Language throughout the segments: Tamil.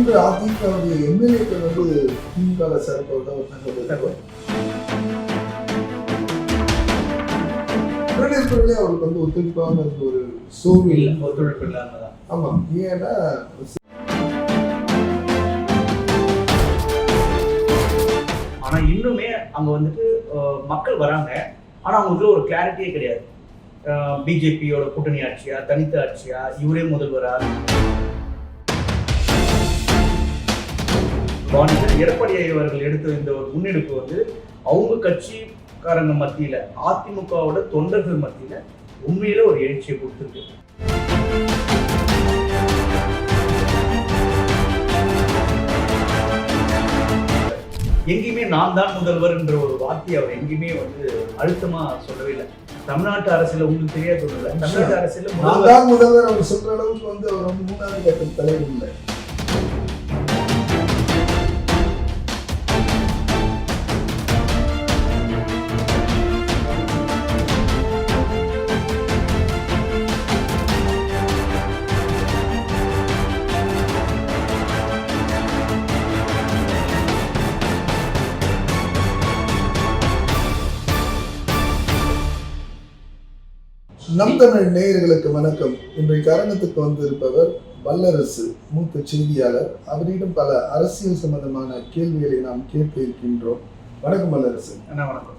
மூன்று அதிமுகவுடைய எம்எல்ஏக்கள் வந்து திமுக சேர்ப்பதாக ஒரு தகவல் இருக்கு. உடனே அவருக்கு வந்து ஒத்துழைப்பாக இருந்த ஒரு சூழ்நிலை இல்ல ஒத்துழைப்பு இல்லாம தான். ஆமா. ஏன்னா ஆனா இன்னுமே அங்க வந்துட்டு மக்கள் வராங்க. ஆனா அவங்களுக்கு ஒரு கிளாரிட்டியே கிடையாது. பிஜேபியோட கூட்டணி ஆட்சியா தனித்த ஆட்சியா இவரே முதல்வரா? பாணியில் எடப்பாடி அவர்கள் எடுத்த இந்த ஒரு முன்னெடுப்பு வந்து அவங்க கட்சிக்காரங்க மத்தியில அதிமுகவோட தொண்டர்கள் மத்தியில உண்மையில ஒரு எழுச்சியை கொடுத்துருக்கு. எங்கேயுமே நான் தான் முதல்வர் என்ற ஒரு வார்த்தையை அவர் எங்கேயுமே வந்து அழுத்தமா சொல்லவே இல்லை. தமிழ்நாட்டு அரசியல உங்களுக்கு தெரியாது சொல்லல தமிழ்நாட்டு அரசியல நான் முதல்வர் தான் முதல்வர் அவர் சொல்ற அளவுக்கு வந்து அவர் மூணாவது கட்ட தலைவர் இல்லை. நம் தமிழ் நேயர்களுக்கு வணக்கம். இன்றைக்கு அரங்கத்துக்கு வந்திருப்பவர் வல்லரசு மூத்த செய்தியாளர். அவரிடம் பல அரசியல் சம்பந்தமான கேள்விகளை நாம் கேட்க இருக்கின்றோம். வணக்கம் வல்லரசு. என்ன வணக்கம்.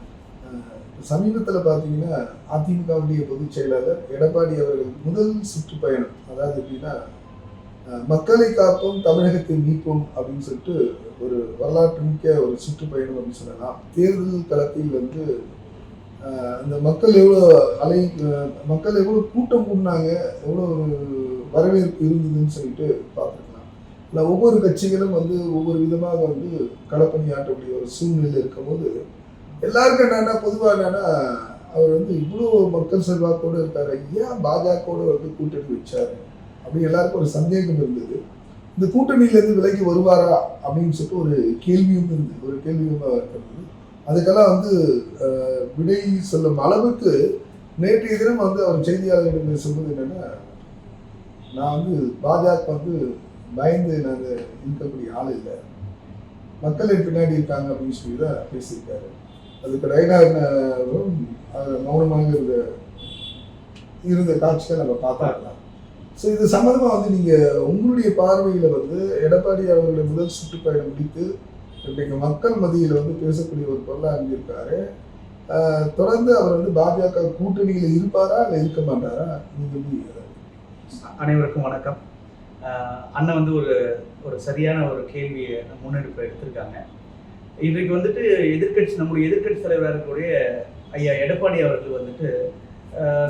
சமீபத்தில் பார்த்தீங்கன்னா அதிமுகவுடைய பொதுச் செயலாளர் எடப்பாடி அவர்கள் முதல் சுற்றுப்பயணம் அதாவது எப்படின்னா மக்களை காப்போம் தமிழகத்தை மீட்போம் அப்படின்னு சொல்லிட்டு ஒரு வரலாற்று மிக்க ஒரு சுற்றுப்பயணம் அப்படின்னு சொல்லலாம். தேர்தல் களத்தில் வந்து அந்த மக்கள் எவ்வளோ அலை மக்கள் எவ்வளோ கூட்டம் கூடினாங்க எவ்வளோ ஒரு வரவேற்பு இருந்ததுன்னு சொல்லிட்டு பார்த்துக்கலாம். இல்லை ஒவ்வொரு கட்சிகளும் வந்து ஒவ்வொரு விதமாக வந்து களப்பணி ஆற்றக்கூடிய ஒரு சூழ்நிலை இருக்கும்போது எல்லாருக்கும் என்னன்னா பொதுவாக என்னன்னா அவர் வந்து இவ்வளோ மக்கள் செல்வாக்கோடு இருக்கார். ஏன் பாஜகவோடு வந்து கூட்டணி வச்சார்? அப்படி எல்லாருக்கும் ஒரு சந்தேகம் இருந்தது. இந்த கூட்டணியிலேருந்து விலகி வருவாரா? அப்படின்னு சொல்லிட்டு ஒரு கேள்வியும் இருந்தது. ஒரு கேள்வியும் இருக்கிறது அதுக்கெல்லாம் வந்து விடை சொல்லும் அளவுக்கு நேற்றைய தினம் வந்து அவர் செய்தியாளர்களிடம் சொல்வது என்னென்னா நான் வந்து பாஜக வந்து பயந்து நாங்கள் இருக்கக்கூடிய ஆள் இல்லை. மக்கள் என் பின்னாடி இருக்காங்க அப்படின்னு சொல்லி தான் பேசியிருக்காரு. அதுக்கு ரைனாவும் மௌனமாக இருந்த இருந்த காட்சியை நம்ம பார்த்தாக்கலாம் ஸோ இது சம்மந்தமாக வந்து நீங்கள் உங்களுடைய பார்வையில் வந்து எடப்பாடி அவர்களுடைய முதல் சுற்றுப்பயணம் முடித்து இன்றைக்கு மக்கள் மத்தியில் வந்து பேசக்கூடிய ஒரு பொருளாக இருந்திருக்காரு. தொடர்ந்து அவர் வந்து பாஜக கூட்டணியில் இருப்பாரா இல்லை இருக்க மாட்டாரா? நீங்கள் அனைவருக்கும் வணக்கம். அண்ணன் வந்து ஒரு ஒரு சரியான ஒரு கேள்வியை முன்னெடுப்பு எடுத்திருக்காங்க. இன்றைக்கு வந்துட்டு எதிர்க்கட்சி நம்முடைய எதிர்க்கட்சி தலைவராக இருக்கக்கூடிய ஐயா எடப்பாடி அவர்கள் வந்துட்டு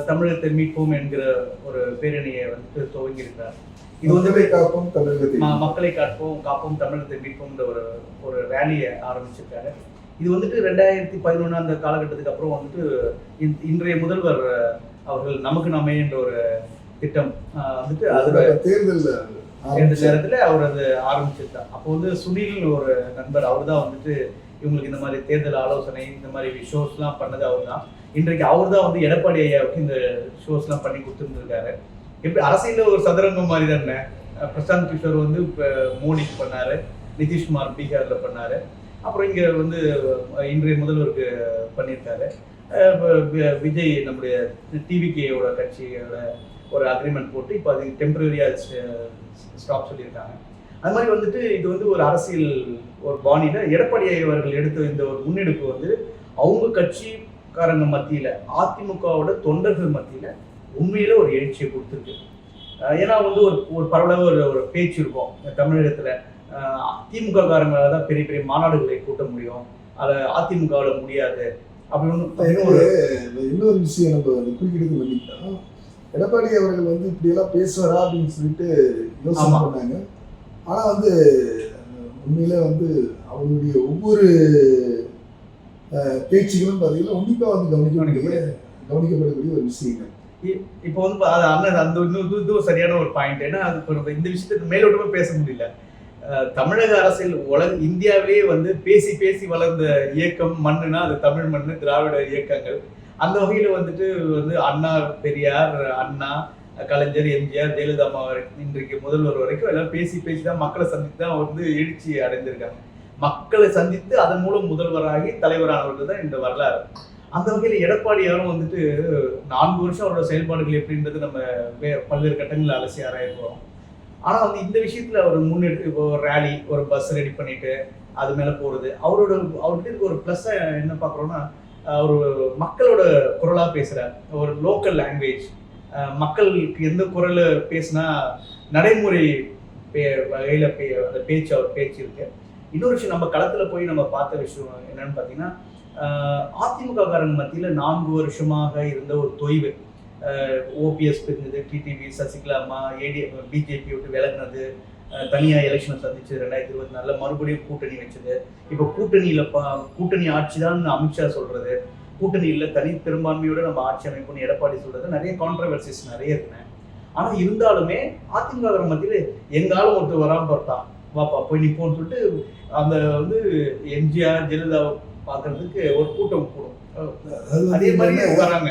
தமிழகத்தை மீட்போம் என்கிற ஒரு பேரணியை வந்துட்டு துவங்கியிருக்கிறார். இது வந்து காப்போம் தமிழகத்தை மக்களை காப்போம் காப்போம் தமிழகத்தை மீட்போம்ன்ற ஒரு ஒரு ரேலியை ஆரம்பிச்சிருக்காரு. இது வந்துட்டு ரெண்டாயிரத்தி பதினொன்று அந்த காலகட்டத்துக்கு அப்புறம் வந்துட்டு இன்- இன்றைய முதல்வர் அவர்கள் நமக்கு நாமே என்ற ஒரு திட்டம் வந்துட்டு அதுல தேர்தல் இந்த நேரத்துல அவர் அது ஆரம்பிச்சிருந்தார். அப்போ வந்து சுனில் ஒரு நண்பர் அவர் தான் வந்துட்டு இவங்களுக்கு இந்த மாதிரி தேர்தல் ஆலோசனை இந்த மாதிரி ஷோஸ்லாம் பண்ணது அவர் தான் இன்றைக்கு அவர் தான் வந்து எடப்பாடி ஐயாவுக்கு இந்த ஷோஸ்லாம் பண்ணி கொடுத்துருந்துருக்காரு. எப்படி அரசியல ஒரு சதுரங்கம் மாதிரி தானே பிரசாந்த் கிஷோர் வந்து இப்போ மோடிக்கு பண்ணாரு நிதிஷ்குமார் பீகார்ல பண்ணாரு. அப்புறம் இங்க வந்து இன்றைய முதல்வருக்கு பண்ணியிருக்காரு. விஜய் நம்முடைய டிவிகேயோட கட்சியோட ஒரு அக்ரிமெண்ட் போட்டு இப்போ அது டெம்பரரியாக ஸ்டாப் சொல்லியிருக்காங்க. அது மாதிரி வந்துட்டு இது வந்து ஒரு அரசியல் ஒரு பாணியில எடப்பாடி அவர்கள் எடுத்த இந்த ஒரு முன்னெடுப்பு வந்து அவங்க கட்சி கட்சிக்காரங்க மத்தியில அதிமுகவோட தொண்டர்கள் மத்தியில உண்மையில ஒரு எழுச்சியை கொடுத்துருக்கு. ஏன்னா வந்து ஒரு ஒரு பரவலாக ஒரு ஒரு பேச்சு இருக்கும். தமிழகத்துல திமுக காரங்களால தான் பெரிய பெரிய மாநாடுகளை கூட்ட முடியும். அதை அதிமுகவில் முடியாது. அப்படின்னு ஒரு இன்னொரு விஷயம் நம்ம குறுக்கிட்டு பண்ணிக்கலாம் எடப்பாடி அவர்கள் வந்து இப்படியெல்லாம் பேசுவாரா அப்படின்னு சொல்லிட்டு யோசனை. பண்ணாங்க. ஆனா வந்து உண்மையிலே வந்து அவருடைய ஒவ்வொரு பேச்சுகளும் பார்த்தீங்கன்னா உன்னிப்பா வந்து கவனிக்கக்கூடிய கவனிக்கப்படக்கூடிய ஒரு விஷயங்கள் இப்போ வந்து அது அண்ணன் அந்த இன்னும் இது சரியான ஒரு பாயிண்ட் ஏன்னா அது இப்போ நம்ம இந்த விஷயத்தை மேலோட்டமாக பேச முடியல. தமிழக அரசியல் உலக இந்தியாவிலேயே வந்து பேசி பேசி வளர்ந்த இயக்கம் மண்ணுனா அது தமிழ் மண்ணு திராவிட இயக்கங்கள். அந்த வகையில் வந்துட்டு வந்து அண்ணா பெரியார் அண்ணா கலைஞர் எம்ஜிஆர் ஜெயலலிதா அம்மா இன்றைக்கு முதல்வர் வரைக்கும் எல்லாம் பேசி பேசி தான் மக்களை சந்தித்து தான் வந்து எழுச்சி அடைந்திருக்காங்க. மக்களை சந்தித்து அதன் மூலம் முதல்வராகி தலைவரானவர்கள் தான் இந்த வரலாறு. அந்த வகையில் எடப்பாடியாரும் வந்துட்டு நான்கு வருஷம் அவரோட செயல்பாடுகள் எப்படின்றது நம்ம வே- பல்வேறு கட்டங்களில் அலசி ஆராய போகிறோம் ஆனால் வந்து இந்த விஷயத்தில் அவர் முன்னெடுத்து இப்போ ஒரு ரேலி ஒரு பஸ் ரெடி பண்ணிட்டு அது மேலே போகிறது அவரோட அவர்கிட்ட ஒரு ப்ளஸ்ஸாக என்ன பார்க்குறோன்னா அவர் மக்களோட குரலாக பேசுகிறார் ஒரு லோக்கல் லாங்குவேஜ் மக்களுக்கு எந்த குரல் பேசுனா நடைமுறை பே வகையில் பே அந்த பேச்சு அவர் பேச்சு இருக்கு. இன்னொரு விஷயம் நம்ம களத்தில் போய் நம்ம பார்த்த விஷயம் என்னன்னு பார்த்தீங்கன்னா அதிமுக காரங்க மத்தியில் நான்கு வருஷமாக இருந்த ஒரு தொய்வு. ஓபிஎஸ் பிரிஞ்சது டிடிவி சசிகலா அம்மா ஏடி பிஜேபி விட்டு விலகினது. தனியாக எலெக்ஷன் எலெக்ஷனை சந்திச்சு ரெண்டாயிரத்தி இருபத்தி நாலில் மறுபடியும் கூட்டணி வச்சது. இப்போ கூட்டணியில் பா கூட்டணி ஆட்சி தான் அமித்ஷா சொல்றது. கூட்டணியில் தனி பெரும்பான்மையோட நம்ம ஆட்சி அமைப்புன்னு எடப்பாடி சொல்றது. நிறைய கான்ட்ரவர்சிஸ் நிறைய இருக்குங்க. ஆனால் இருந்தாலுமே அதிமுக மத்தியில் எங்காலும் ஒருத்தர் வராம பார்த்தான். வாப்பா போய் நிப்போம்னு சொல்லிட்டு அந்த வந்து எம்ஜிஆர் ஜெயலலிதா பார்க்கறதுக்கு ஒரு கூட்டம் கூடும். அது மாதிரி வராங்க.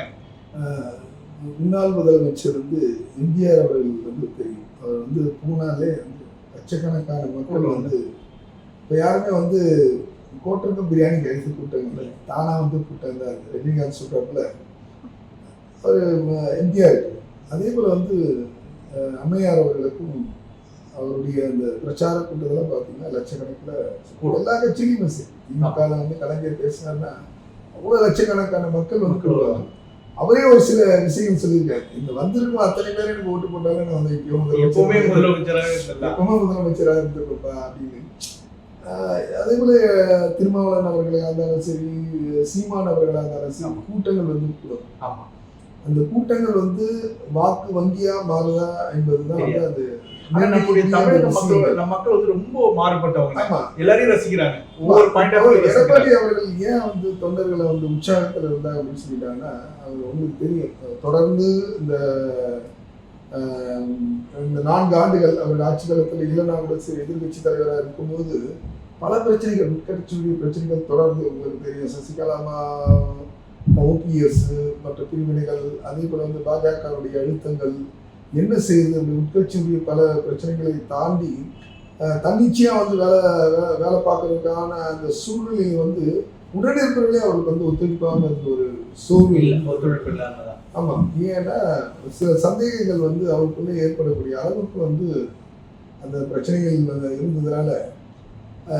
முன்னாள் முதலமைச்சர் வந்து எம்ஜிஆர் அவர்கள் வந்து தெரியும் அவர் வந்து பூனாலே வந்து லட்சக்கணக்கான மக்கள் வந்து இப்போ யாருமே வந்து கோட்டருக்கும் பிரியாணி கைது கூட்டங்கள் தானா வந்து கூட்டம் தான் இருக்கு. ரஜினிகாந்த் சொல்றாப்புல அவர் எம்ஜிஆர். அதே போல வந்து அம்மையார் அவர்களுக்கும் அவருடைய அந்த பிரச்சார கூட்டத்தெல்லாம் பார்த்தீங்கன்னா லட்சக்கணக்கில் எல்லா கட்சியிலையும் மிஸ் திமுக ல வந்து கலைஞர் பேசினார்னா அவ்வளோ லட்சக்கணக்கான மக்கள் வந்து அவரே ஒரு சில விஷயங்கள் சொல்லியிருக்காரு. இந்த வந்திருக்கும் அத்தனை பேரும் எனக்கு ஓட்டு போட்டாலும் நான் வந்து எப்பவுமே முதலமைச்சர் முதலமைச்சராக எப்பவுமே முதலமைச்சராக இருந்திருப்பா அப்படின்னு. அதே போல திருமாவளவன் அவர்களாக இருந்தாலும் சரி சீமான் அவர்களாக இருந்தாலும் சரி கூட்டங்கள் வந்து கூடும். ஆமா. அந்த கூட்டங்கள் வந்து வாக்கு வங்கியா மாறுதா என்பதுதான் வந்து அது நம்முடைய அந்த தமிழக விஷயம். மக்கள் நம்ம மக்கள் வந்து ரொம்ப மாறுபட்டவங்க. எல்லாரையும் ரசிக்கிறாங்க. ஒவ்வொரு பாயிண்ட் எடப்பாடி அவர்கள் ஏன் வந்து தொண்டர்களை வந்து உற்சாகத்தில் இருந்தாங்க அப்படின்னு சொல்லிட்டாங்கன்னா அவர் உங்களுக்கு தெரியும். தொடர்ந்து இந்த இந்த நான்கு ஆண்டுகள் அவருடைய ஆட்சி காலத்தில் இல்லைனா கூட சரி எதிர்கட்சி தலைவராக இருக்கும்போது பல பிரச்சனைகள் உட்கட்சியுடைய பிரச்சனைகள் தொடர்ந்து உங்களுக்கு தெரியும். சசிகலாமா ஓபிஎஸ் மற்ற பிரிவினைகள் அதே போல வந்து பாஜகவுடைய அழுத்தங்கள் என்ன செய்யுது? அப்படி உட்கட்சியுடைய பல பிரச்சனைகளை தாண்டி அஹ், தன்னிச்சையா வந்து வேலை வேலை பார்க்கறதுக்கான அந்த சூழ்நிலை வந்து உடனிருப்பவர்களே அவருக்கு வந்து ஒத்துழைப்பாம இருந்த ஒரு சூழ்நிலை ஒத்துழைப்பு இல்லாமதான் ஆமா. ஏன்னா சில சந்தேகங்கள் வந்து அவருக்குள்ளே ஏற்படக்கூடிய அளவுக்கு வந்து அந்த பிரச்சனைகள் இருந்ததுனால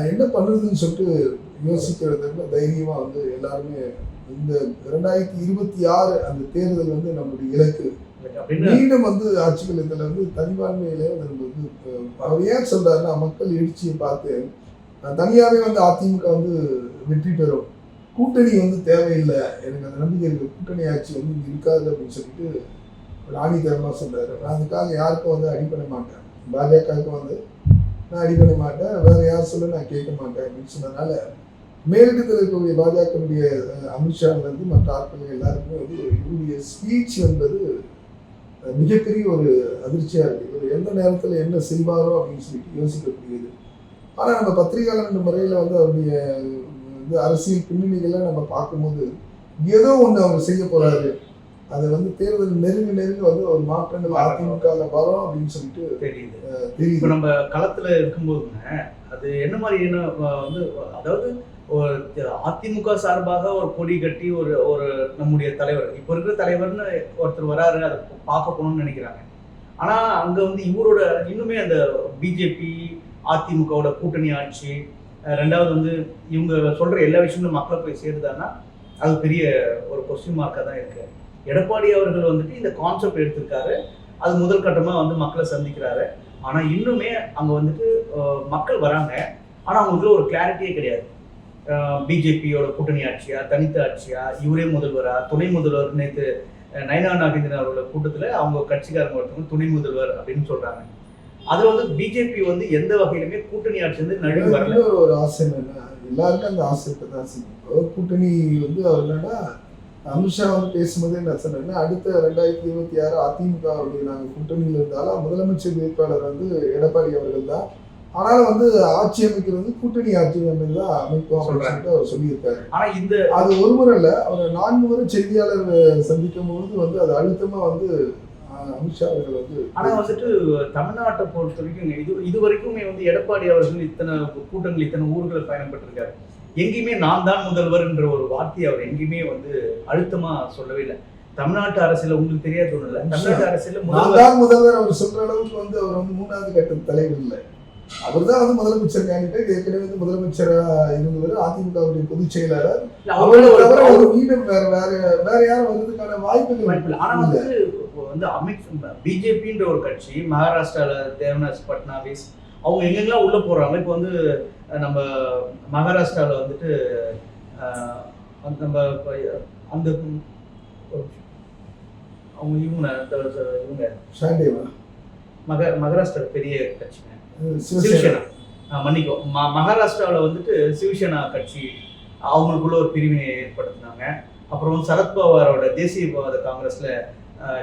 என்ன பண்ணுறதுன்னு சொல்லிட்டு யோசிக்கிறதுக்கு தைரியமா வந்து எல்லாருமே இந்த ரெண்டாயிரத்தி இருபத்தி ஆறு அந்த தேர்தல் வந்து நம்மளுடைய இலக்கு. மீண்டும் வந்து ஆட்சிகள் இதில் வந்து தனிபான்மையிலே வந்து வந்து அவர் ஏன் சொல்றாருன்னா மக்கள் எழுச்சியை பார்த்து தனியாகவே வந்து அதிமுக வந்து வெற்றி பெறும். கூட்டணி வந்து தேவையில்லை. எனக்கு அந்த நம்பிக்கை இருக்கு. கூட்டணி ஆட்சி வந்து இருக்காது அப்படின்னு சொல்லிட்டு ஒரு ஆணித்தரமாக சொல்றாரு. நான் அதுக்காக யாருக்கும் வந்து அடி பண்ண மாட்டேன். பாஜகவுக்கு வந்து நான் அடி பண்ண மாட்டேன். வேற யார் சொல்ல நான் கேட்க மாட்டேன் அப்படின்னு சொன்னதுனால மேலிடத்தில் இருக்கக்கூடிய பாஜகவுடைய அமித்ஷாவிலேருந்து மற்ற ஆட்கள் எல்லாருக்குமே வந்து இவருடைய ஸ்பீச் என்பது மிகப்பெரிய ஒரு அதிர்ச்சியா இருக்கு. இவர் எந்த நேரத்தில் என்ன செய்வாரோ அப்படின்னு சொல்லிட்டு யோசிக்கக்கூடியது. ஆனால் நம்ம பத்திரிகையாளர் முறையில் வந்து அவருடைய வந்து அரசியல் பின்னணிகளை நம்ம பார்க்கும்போது ஏதோ ஒன்று அவர் செய்ய போறாரு. அது வந்து தேர்தல் நெருங்க நெருங்க வந்து ஒரு மாற்றங்கள் அதிமுகவில் வரும் அப்படின்னு சொல்லிட்டு தெரியுது. இப்ப தெரியுது. நம்ம களத்துல இருக்கும்போதுங்க அது என்ன மாதிரி என்ன அஹ், வந்து அதாவது ஒரு அதிமுக சார்பாக ஒரு கொடி கட்டி ஒரு ஒரு நம்முடைய தலைவர் இப்போ இருக்கிற தலைவர்னு ஒருத்தர் வராரு அதை பார்க்க போகணும்னு நினைக்கிறாங்க. ஆனால் அங்கே வந்து இவரோட இன்னுமே அந்த பிஜேபி அதிமுகவோட கூட்டணி ஆட்சி ரெண்டாவது வந்து இவங்க சொல்ற எல்லா விஷயங்களும் மக்களை போய் சேருதான்னா அது பெரிய ஒரு கொஸ்டின் மார்க்காக தான் இருக்கு. எடப்பாடி அவர்கள் வந்துட்டு இந்த கான்செப்ட் எடுத்திருக்காரு. அது முதல் கட்டமாக வந்து மக்களை சந்திக்கிறாரு. ஆனால் இன்னுமே அங்கே வந்துட்டு மக்கள் வராங்க. ஆனால் அவங்களுக்குள்ள ஒரு கிளாரிட்டியே கிடையாது. பிஜேபியோட கூட்டணி ஆட்சியா தனித்த ஆட்சியா? இவரே முதல்வரா? துணை முதல்வர் நேத்து நயனா நாகேந்திரன் அவர்களோட கூட்டத்துல அவங்க கட்சிக்காரங்க ஒருத்தவங்க துணை முதல்வர் அப்படின்னு சொல்றாங்க. அதுல வந்து பிஜேபி வந்து எந்த வகையிலுமே கூட்டணி ஆட்சி வந்து நடுவு வரல. ஒரு ஆசை என்ன எல்லாருக்கும் அந்த ஆசை இருக்கதான் செய்யும் கூட்டணி வந்து அவர் என்னன்னா அமித்ஷா வந்து பேசும்போதே என்ன சொன்னாங்கன்னா அடுத்த ரெண்டாயிரத்தி இருபத்தி ஆறு அதிமுக அவருடைய நாங்கள் கூட்டணியில் இருந்தாலும் முதலமைச்சர் வேட்பாளர் வந்து எடப்பாடி அவர்கள் தான். ஆனாலும் வந்து ஆட்சி அமைக்கிறது கூட்டணி ஆட்சி அமைப்பு தான் அமைப்போம் அப்படின்னு அவர் சொல்லியிருக்காரு. ஆனா இந்த அது ஒரு முறை இல்லை அவர் நான்கு முறை செய்தியாளர் சந்திக்கும் பொழுது வந்து அது அழுத்தமா வந்து அமித்ஷா அவர்கள் வந்து ஆனா வந்துட்டு தமிழ்நாட்டை பொறுத்த வரைக்கும் இது இது வரைக்குமே வந்து எடப்பாடி அவர்கள் இத்தனை கூட்டங்கள் இத்தனை ஊர்களை பயணப்பட்டிருக்காரு. எங்கேயுமே நான் தான் முதல்வர் என்ற ஒரு வார்த்தையை அவர் எங்கேயுமே வந்து அழுத்தமா சொல்லவே இல்லை. தமிழ்நாட்டு அரசியல உங்களுக்கு தெரியாது ஒண்ணு இல்ல. தமிழ்நாட்டு அரசியல முதல்வர் அவர் சொல்ற அளவுக்கு வந்து அவர் வந்து மூணாவது கட்ட தலைவர் இல்லை. அவர் தான் வந்து முதலமைச்சர் கேண்டிடேட் ஏற்கனவே வந்து முதலமைச்சரா இருந்தவர் அதிமுகவுடைய பொதுச் செயலாளர். அவரை தவிர ஒரு- மீண்டும் வேற வேற வேற யாரும் வர்றதுக்கான வாய்ப்பு இல்லை. ஆனா வந்து வந்து அமித் பிஜேபின்ற ஒரு கட்சி மகாராஷ்டிரால தேவநாஸ் பட்னாவிஸ் அவங்க எங்கெங்கெல்லாம் உள்ள போறாங்க இப்போ வந்து நம்ம மகாராஷ்டிரால வந்துட்டு நம்ம அந்த. அவங்க இவங்க இவங்க. மக மகாராஷ்டிரா பெரிய கட்சிங்க சிவசேனா. சிவசேனா. மன்னிக்கும் ம மகாராஷ்டிராவில் வந்துட்டு சிவசேனா கட்சி அவங்களுக்குள்ள ஒரு பிரிவினை ஏற்படுத்தினாங்க. அப்புறம் சரத்பவாரோட தேசியவாத காங்கிரஸில்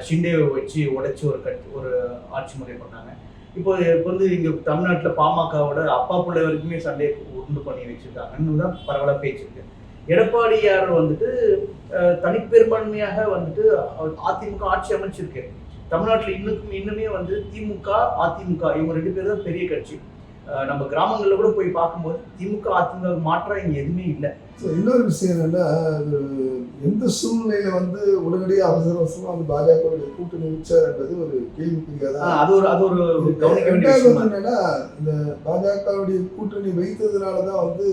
ஷிண்டேவை வச்சு உடைச்சி ஒரு கட்சி ஒரு ஆட்சி முறை பண்ணாங்க. இப்போ இப்போ வந்து இங்கே தமிழ்நாட்டில் பாமகவோட அப்பா பிள்ளை வரைக்குமே சண்டையை உண்டு பண்ணி வச்சுருக்காங்கன்னு தான் பரவலாக பேச்சுருக்கு எடப்பாடியார் வந்துட்டு தனிப்பெரும்பான்மையாக வந்துட்டு அதிமுக ஆட்சி அமைச்சிருக்கு. தமிழ்நாட்டில் இன்னும் இன்னுமே வந்து திமுக அதிமுக இவங்க ரெண்டு பேரும் தான் பெரிய கட்சி. நம்ம கிராமங்கள்ல கூட போய் பார்க்கும்போது திமுக அதிமுக மாற்றம் இங்க எதுவுமே இல்லை. So, இன்னொரு விஷயம் என்னன்னா எந்த சூழ்நிலையில வந்து உடனடியாக அவசர அவசரமா வந்து பாஜகவுடைய கூட்டணி வச்சார் என்பது ஒரு கேள்விக்குறியா தான் அது ஒரு அது ஒரு கவனிக்க வேண்டிய என்னன்னா இந்த பாஜகவுடைய கூட்டணி வைத்ததுனால தான் வந்து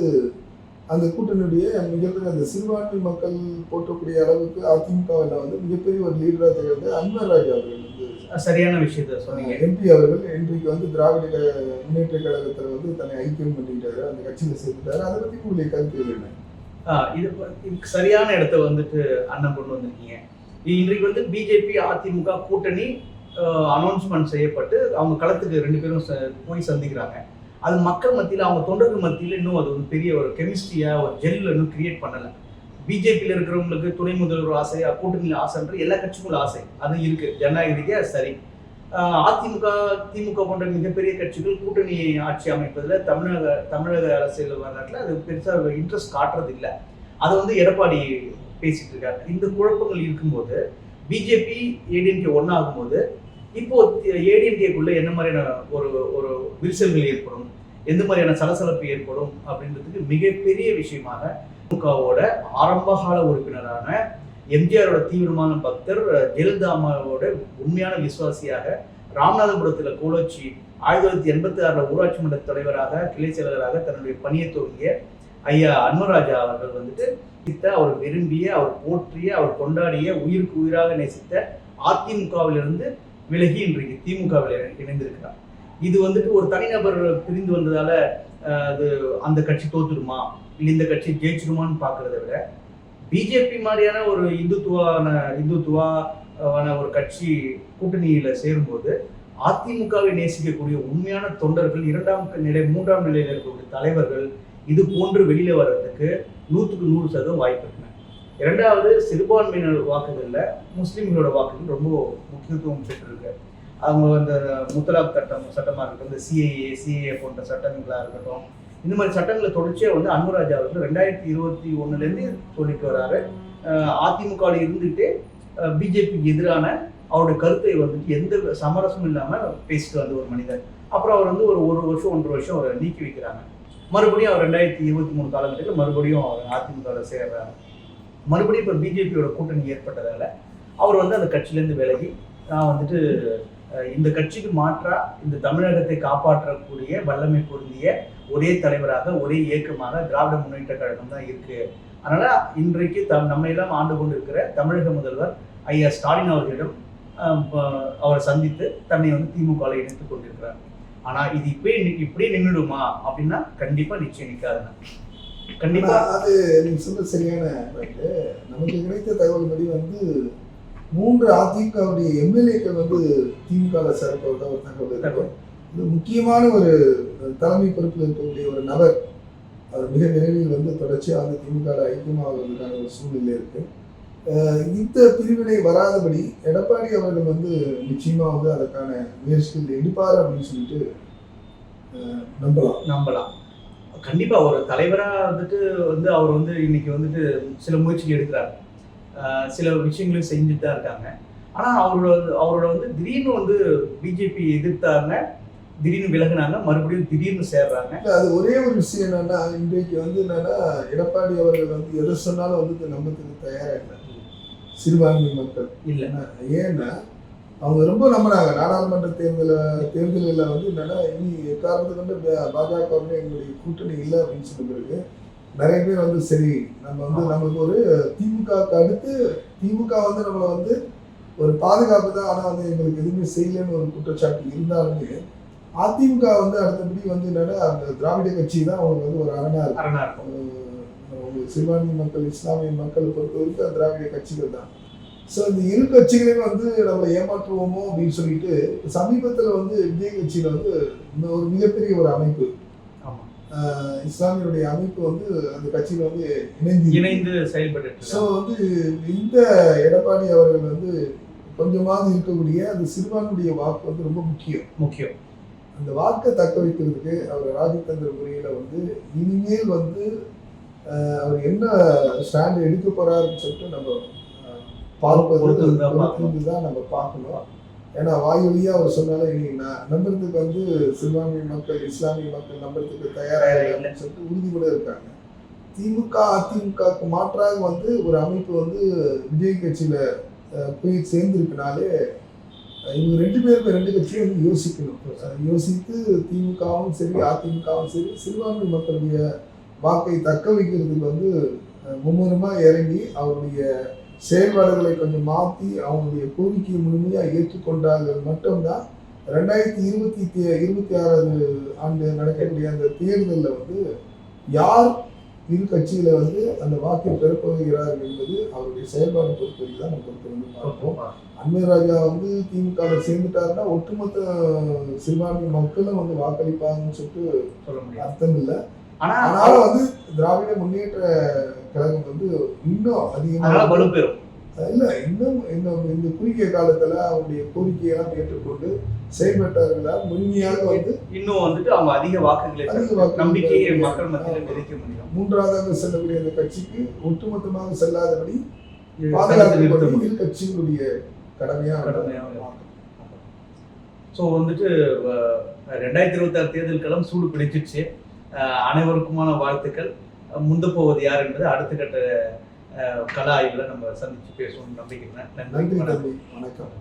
அந்த கூட்டணியுடைய மிகப்பெரிய அந்த சிறுபான்மை மக்கள் போற்றக்கூடிய அளவுக்கு அதிமுகவில் வந்து மிகப்பெரிய ஒரு லீடராக திகழ்ந்த அன்வர் ராஜா அவர்கள் வந்து சரியான விஷயத்த சொன்னீங்க. எம்பி அவர்கள் இன்றைக்கு வந்து திராவிட முன்னேற்ற கழகத்தில் வந்து தன்னை ஐக்கியம் பண்ணிட்டாரு. அந்த கட்சியில சேர்த்துட்டாரு அதை பத்தி உங்களுடைய கருத்துக்கள் என்ன? இது சரியான இடத்த வந்துட்டு அண்ணன் கொண்டு வந்திருக்கீங்க. இன்றைக்கு வந்து பிஜேபி அதிமுக கூட்டணி அனௌன்ஸ்மெண்ட் செய்யப்பட்டு அவங்க களத்துக்கு ரெண்டு பேரும் போய் சந்திக்கிறாங்க. அது மக்கள் மத்தியில் அவங்க தொண்டர்கள் மத்தியில் இன்னும் அது ஒரு பெரிய ஒரு கெமிஸ்ட்ரியாக ஒரு ஜெல் இன்னும் கிரியேட் பண்ணலை. பிஜேபியில் இருக்கிறவங்களுக்கு துணை முதல்வர் ஆசை கூட்டணியில் ஆசைன்ற எல்லா கட்சிக்கும் ஆசை. அது இருக்குது ஜனநாயக அது சரி. அதிமுக திமுக போன்ற மிகப்பெரிய கட்சிகள் கூட்டணி ஆட்சி அமைப்பதில் தமிழக தமிழக அரசியல் வரலாற்றில் அது பெருசாக இன்ட்ரெஸ்ட் காட்டுறது இல்லை அதை வந்து எடப்பாடி பேசிட்டு இருக்காரு. இந்த குழப்பங்கள் இருக்கும்போது பிஜேபி ஏடிஎம்கே ஒன்றாகும்போது இப்போ ஏடிஎம்கேக்குள்ள என்ன மாதிரியான ஒரு ஒரு விரிசல்கள் ஏற்படும்? எந்த மாதிரியான சலசலப்பு ஏற்படும் அப்படின்றதுக்கு மிகப்பெரிய விஷயமாக திமுகவோட ஆரம்பகால உறுப்பினரான எம்ஜிஆரோட தீவிரமான பக்தர் ஜெயலலிதா அம்மாவோட உண்மையான விசுவாசியாக ராமநாதபுரத்தில் கோலோச்சி ஆயிரத்தி தொள்ளாயிரத்தி எண்பத்தி ஆறுல ஊராட்சி மன்ற தலைவராக கிளை செயலராக தன்னுடைய பணியை துவங்கிய ஐயா அன்வராஜா அவர்கள் வந்துட்டு சித்த அவர் விரும்பிய அவர் போற்றிய அவர் கொண்டாடிய உயிருக்கு உயிராக நேசித்த அதிமுகவிலிருந்து விலகி இன்றைக்கு திமுகவில் இணைந்திருக்கிறார். இது வந்துட்டு ஒரு தனிநபர் பிரிந்து வந்ததால அது அந்த கட்சி தோத்துடுமா? இல்லை இந்த கட்சி ஜெயிச்சிடுமான்னு பார்க்கறத விட பிஜேபி மாதிரியான ஒரு இந்துத்துவான இந்துத்துவான ஒரு கட்சி கூட்டணியில சேரும்போது அதிமுகவை நேசிக்கக்கூடிய உண்மையான தொண்டர்கள் இரண்டாம் நிலை மூன்றாம் நிலையில் இருக்கக்கூடிய தலைவர்கள் இது போன்று வெளியில வர்றதுக்கு நூற்றுக்கு நூறு சதவீதம் வாய்ப்பு இரண்டாவது சிறுபான்மையினர் வாக்குகள்ல முஸ்லிம்களோட வாக்குகள் ரொம்ப முக்கியத்துவம் பெற்றிருக்கு. அவங்க அந்த முத்தலாப் சட்டம் சட்டமாக இருக்கட்டும் இந்த சிஏஏ சிஏஏ போன்ற சட்டங்களாக இருக்கட்டும் இந்த மாதிரி சட்டங்களை தொடர்ச்சியாக வந்து அன்புராஜா வந்து ரெண்டாயிரத்தி இருபத்தி ஒன்றுலேருந்து சொல்லிட்டு வராரு. அதிமுகவில் இருந்துகிட்டே பிஜேபிக்கு எதிரான அவருடைய கருத்தை வந்துட்டு எந்த சமரசமும் இல்லாமல் பேசிட்டு வந்த ஒரு மனிதர். அப்புறம் அவர் வந்து ஒரு ஒரு வருஷம் ஒன்றரை வருஷம் அவரை நீக்கி வைக்கிறாங்க. மறுபடியும் அவர் ரெண்டாயிரத்தி இருபத்தி மூணு காலகட்டத்தில் மறுபடியும் அவர் அதிமுகவில் சேர்றாரு. மறுபடியும் இப்போ பிஜேபியோட கூட்டணி ஏற்பட்டதால் அவர் வந்து அந்த கட்சியிலேருந்து விலகி நான் வந்துட்டு இந்த கட்சிக்கு மாற்றா இந்த தமிழகத்தை காப்பாற்றக்கூடிய வல்லமை பொருந்திய ஒரே தலைவராக ஒரே இயக்கமாக திராவிட முன்னேற்ற கழகம் தான் இருக்கு. அதனால இன்றைக்கு தம் நம்மை எல்லாம் ஆண்டு கொண்டிருக்கிற தமிழக முதல்வர் ஐயா ஸ்டாலின் அவர்களிடம் அஹ், அவரை சந்தித்து தன்னை வந்து திமுகவில் இணைத்துக் கொண்டிருக்கிறார். ஆனா இது இப்படியே இப்படியே நின்றுடுமா அப்படின்னா கண்டிப்பா நிச்சயம் நிக்காதுண்ணா கண்டிப்பா. அது நீங்க சொன்ன சரியான நமக்கு கிடைத்த தகவல்படி வந்து மூன்று அதிமுகவுடைய எம்எல்ஏக்கள் வந்து திமுக சேர்ப்பதா ஒரு தகவல் இருக்கு தகவல். இது முக்கியமான ஒரு தலைமை பொறுப்பில் இருக்கக்கூடிய ஒரு நபர். அவர் மிக விரைவில் வந்து தொடர்ச்சியாக வந்து திமுக ஐக்கியமாவதற்கான ஒரு சூழ்நிலை இருக்கு. இந்த பிரிவினை வராதபடி எடப்பாடி அவர்கள் வந்து நிச்சயமா வந்து அதற்கான முயற்சிகள் எடுப்பார் அப்படின்னு சொல்லிட்டு நம்பலாம். நம்பலாம். கண்டிப்பா ஒரு தலைவரா வந்துட்டு வந்து அவர் வந்து இன்னைக்கு வந்துட்டு சில முயற்சிகள் எடுக்கிறார். சில விஷயங்களும் செஞ்சுட்டு தான் இருக்காங்க. ஆனா அவரோட வந்து- அவரோட வந்து திடீர்னு வந்து பிஜேபி எதிர்த்தாங்க திடீர்னு விலகுனாங்க மறுபடியும் திடீர்னு சேர்றாங்க. அது ஒரே ஒரு விஷயம் என்னன்னா இன்றைக்கு வந்து என்னன்னா எடப்பாடி அவர்கள் வந்து எதை சொன்னாலும் வந்து நம்பத்துக்கு தயாரா இல்லை. சிறுபான்மை மக்கள். இல்ல. ஏன்னா அவங்க ரொம்ப நம்பினாங்க நாடாளுமன்ற தேர்தல தேர்தலில் வந்து என்னன்னா இனி எக்காரணத்தை கொண்டு பா- பாஜக வந்து எங்களுடைய கூட்டணி இல்லை அப்படின்னு சொன்ன பிறகு நிறைய பேர் வந்து சரி நம்ம வந்து நம்மளுக்கு ஒரு திமுகவுக்கு அடுத்து திமுக வந்து நம்மளை வந்து ஒரு பாதுகாப்பு தான். ஆனால் வந்து எங்களுக்கு எதுவுமே செய்யலைன்னு ஒரு குற்றச்சாட்டு இருந்தாலுமே அதிமுக வந்து அடுத்தபடி வந்து என்னன்னா அந்த திராவிட கட்சி தான் அவங்களுக்கு வந்து ஒரு அரணா இருக்கு. அரணா இருக்கும் சிறுபான்மை மக்கள் இஸ்லாமிய மக்களை பொறுத்த வரைக்கும் திராவிட கட்சிகள் தான். ஸோ இந்த இரு கட்சிகளையும் வந்து நம்ம ஏமாற்றுவோமோ அப்படின்னு சொல்லிட்டு சமீபத்தில் வந்து விஜய் கட்சியில் வந்து இந்த ஒரு மிகப்பெரிய ஒரு அமைப்பு இஸ்லாமியருடைய அமைப்பு வந்து அந்த கட்சியில் வந்து இணைந்து இணைந்து செயல்பட்டு ஸோ வந்து இந்த எடப்பாடி அவர்கள் வந்து கொஞ்சமாவது இருக்கக்கூடிய அந்த சிறுபான்மையுடைய வாக்கு வந்து ரொம்ப முக்கியம். முக்கியம். அந்த வாக்கை தக்க வைக்கிறதுக்கு அவர் ராஜதந்திர முறையில வந்து இனிமேல் வந்து அவர் என்ன ஸ்டாண்ட் எடுக்க போறாருன்னு சொல்லிட்டு நம்ம பார்ப்பது தான் நம்ம பார்க்கணும். ஏன்னா வாய் வழியாக அவர் சொன்னாலே இனி நம்புறதுக்கு வந்து சிறுபான்மை மக்கள் இஸ்லாமிய மக்கள் நம்புறதுக்கு தயாராக இல்லை அப்படின்னு சொல்லிட்டு உறுதியோட இருக்காங்க. திமுக அதிமுகவுக்கு மாற்றாக வந்து ஒரு அமைப்பு வந்து விஜய் கட்சியில் போய் சேர்ந்திருக்கனாலே இவங்க ரெண்டு பேருமே ரெண்டு கட்சியும் வந்து யோசிக்கணும். யோசித்து திமுகவும் சரி அதிமுகவும் சரி சிறுபான்மை மக்களுடைய வாக்கை தக்க வைக்கிறதுக்கு வந்து மும்முரமாக இறங்கி அவருடைய செயல்பாடுகளை கொஞ்சம் மாற்றி அவங்களுடைய கோரிக்கையை முழுமையாக ஏற்றுக்கொண்டார்கள் மட்டும்தான் ரெண்டாயிரத்தி இருபத்தி தே- இருபத்தி ஆறாவது ஆண்டு நடக்கக்கூடிய அந்த தேர்தலில் வந்து யார் இரு கட்சியில வந்து அந்த வாக்கை பெறப்போகிறார்கள் என்பது அவருடைய செயல்பாடு பொறுத்தவரை தான் நம்ம பொறுத்த வந்து பார்ப்போம். அன்வர் ராஜா வந்து திமுக சேர்ந்துட்டாருன்னா ஒட்டுமொத்த சிறுபான்மை மக்களும் வந்து வாக்களிப்பாங்கன்னு சொல்லிட்டு சொல்ல முடியும் அர்த்தம் இல்லை. ஆனா வந்து திராவிட முன்னேற்ற கழகம் வந்து இன்னும் அதிகமாக வலுப்பெறும் இல்ல இன்னும் இன்னும் இந்த குறுகிய காலத்துல அவருடைய கோரிக்கையெல்லாம் ஏற்றுக்கொண்டு செயல்பட்டார்களா முழுமையாக வந்து இன்னும் வந்துட்டு அவங்க அதிக வாக்குகளை அதிக. வாக்குகளை நம்பிக்கையை. மக்கள் மத்தியில். விதைக்க முடியும் மூன்றாவதாக செல்லக்கூடிய அந்த கட்சிக்கு ஒட்டுமொத்தமாக செல்லாதபடி இது தடுத்து நிறுத்த பாதுகாக்கப்படும் முடியும் இரு கட்சிகளுடைய கடமையா கடமையா ஸோ வந்துட்டு ரெண்டாயிரத்தி இருபத்தாறு தேர்தல் களம் சூடு பிடிச்சிருச்சு அனைவருக்குமான வாழ்த்துக்கள் முந்த போவது யார் என்பது அடுத்த கட்ட அஹ், கல ஆய்வுல நம்ம சந்திச்சு பேசுவோம் நம்பிக்கிறேன் நன்றி. வணக்கம்.